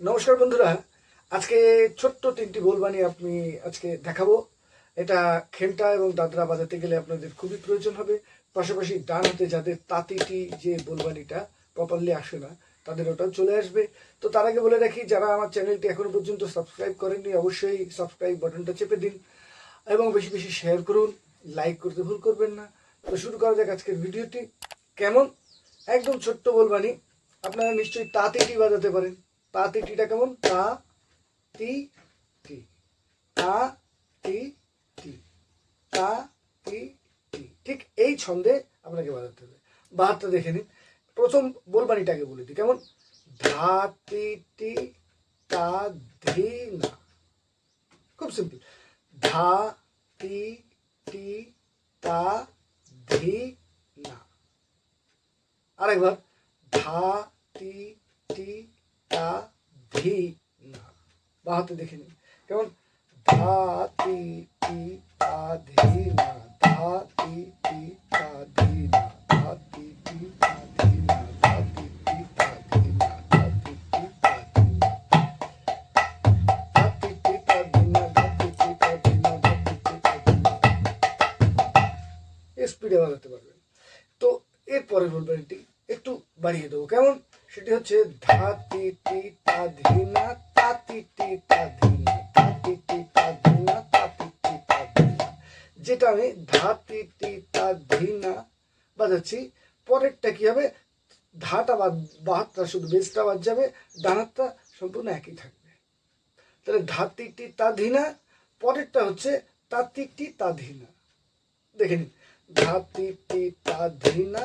নমস্কার বন্ধুরা। আজকে ছোট্ট তিনটি গোল বানিয়ে আপনি আজকে দেখাবো। এটা খেমটা এবং দাদরা বাজাতে গেলে আপনাদের খুবই প্রয়োজন হবে। পাশাপাশি ডান হাতে যাদের তাঁতিটি যে বোলবানিটা প্রপারলি আসে না, তাদের ওটাও চলে আসবে। তো তার আগে বলে রাখি, যারা আমার চ্যানেলটি এখনও পর্যন্ত সাবস্ক্রাইব করেননি, অবশ্যই সাবস্ক্রাইব বাটনটা চেপে দিন এবং বেশি বেশি শেয়ার করুন। লাইক করতে ভুল করবেন না। তো শুরু করা যাক আজকের ভিডিওটি। কেমন? একদম ছোট্ট বলবানি আপনারা নিশ্চয়ই তাঁতিটি বাজাতে পারেন। তাঁতিটিটা কেমন? তা তি টি। তা তি টি। তা তি টি। ঠিক এই ছন্দে আপনাকে বাজাতে হবে। বাহারটা দেখে নিন। প্রথম বলবানিটাকে বলে দিই। কেমন? ধা তি টি তা ধি না। খুব সিম্পল ধা তি টি তা ধি না। আরেকবার। ধা তি তা ধি না। বাহাতে দেখে নিন। কেমন? ধা, তি, তা ধি, না। ধা, তি, তা ধি, না। ধা, তি, তা, তি, ধি, না। স্পিডে বাজাতে পারবেন। তো এরপরে বলবেন একটু বাড়িয়ে দেবো। কেমন? সেটি হচ্ছে তি তা তা তি টি তা ধি না তা তি টি তা ধি তা তি টি তা ধি যেটা আমি ধা তি তা ধি না বাজাচ্ছি, পরেরটা কি হবে? ধাটা বা বাহাতটা শুধু বেসটা বাদ যাবে, ডানারটা সম্পূর্ণ একই থাকবে। তাহলে ধা তি টি তা ধি না পরেরটা হচ্ছে তা তি টি তা ধি না দেখে নিন ধাতি তি তা ধিনা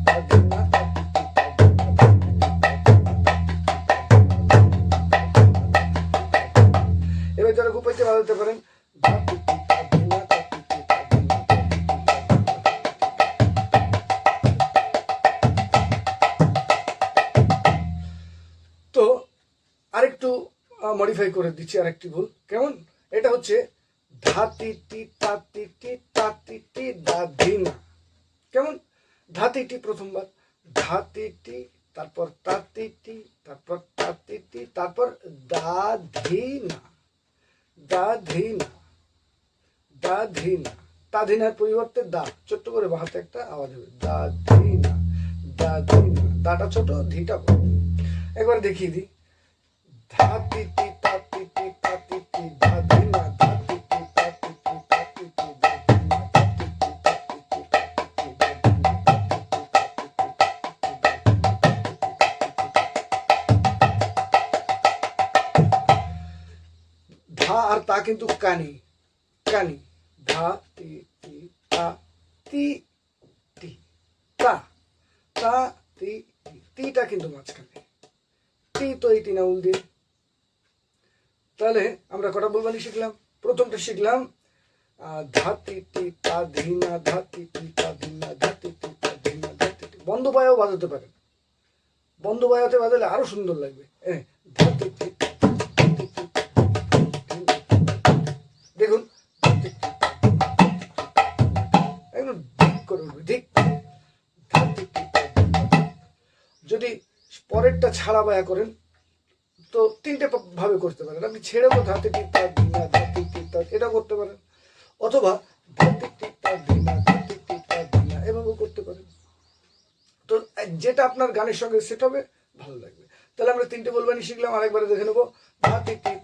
মডিফাই করে দিচ্ছি আরেকটি ভুল। কেমন? এটা হচ্ছে ধাতি টি তাতি টি তাতি টি দা ধিনা। কেমন? ধাতি টি প্রথমবার। ধাতি টি, তারপর তাতি টি, তারপর তাতি টি, তারপর দা ধিনা। দা ধিনা। দা ধিনা। তা ধিনার পরিবর্তে দা। ছোট্ট করে বাহাতে একটা আওয়াজ হবে। দা ধিনা। দা ধিনা। দাটা ছোট, ধিটা বড়। একবার দেখিয়ে দিই। আর তা কিন্তু কানি কানি ধা তি তি তা তি তি তা তা তি তিটা কিন্তু মাঝখানে তি তো এই তিনাউল দিয়ে তাহলে আমরা কটা বলবানি শিখলাম? প্রথমটা শিখলাম ধাতি তি তা ধিনা ধাতি তি তা ধিনা ধাতি তি তা ধিনা ধাতি বন্ধ পায়েও বাজাতে পারেন বন্ধ পায়াতে বাজালে আরও সুন্দর লাগবে। ধাতি তি দেখুন একদম ঠিক করে উঠবে ধিনা, যদি পরেরটা ছাড়া বায়া করেন তো তিনটে ভাবে করতে পারেন। আপনি ছেড়ে ধাতে টিপা ধিনা টিপ তার এটাও করতে পারেন। অথবা ধাতি টিপা ধিনা টিপ তার ধিনা এভাবেও করতে পারেন। তো যেটা আপনার গানের সঙ্গে সেট হবে, ভালো লাগবে। তাহলে আমরা তিনটে বলবানি শিখলাম, আরেকবারে দেখে নেব। ধাতি টিপা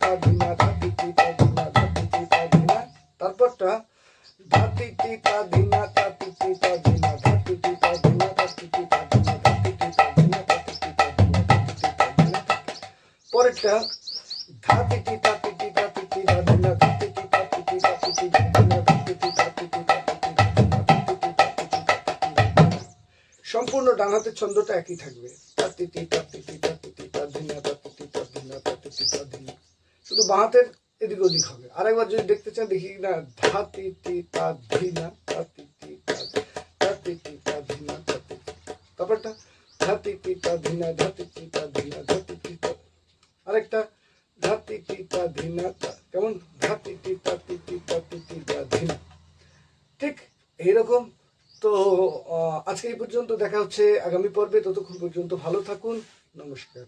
সম্পূর্ণ ডানহাতের ছন্দটা একই থাকবে। শুধু বাঁহাতের এদিক ওদিক হবে। আর একবার যদি দেখতে চান, দেখি না ধাতি তাধিনা তাতিটি তাতিটি আরেকটা, ধাতি টিতা ধিনা কেমন? ধাতি টিতা তিতি তাতি টিতা ধিনা। ঠিক এইরকম। তো আজকে এই পর্যন্ত দেখা হচ্ছে আগামী পর্বে। ততক্ষণ পর্যন্ত ভালো থাকুন। নমস্কার।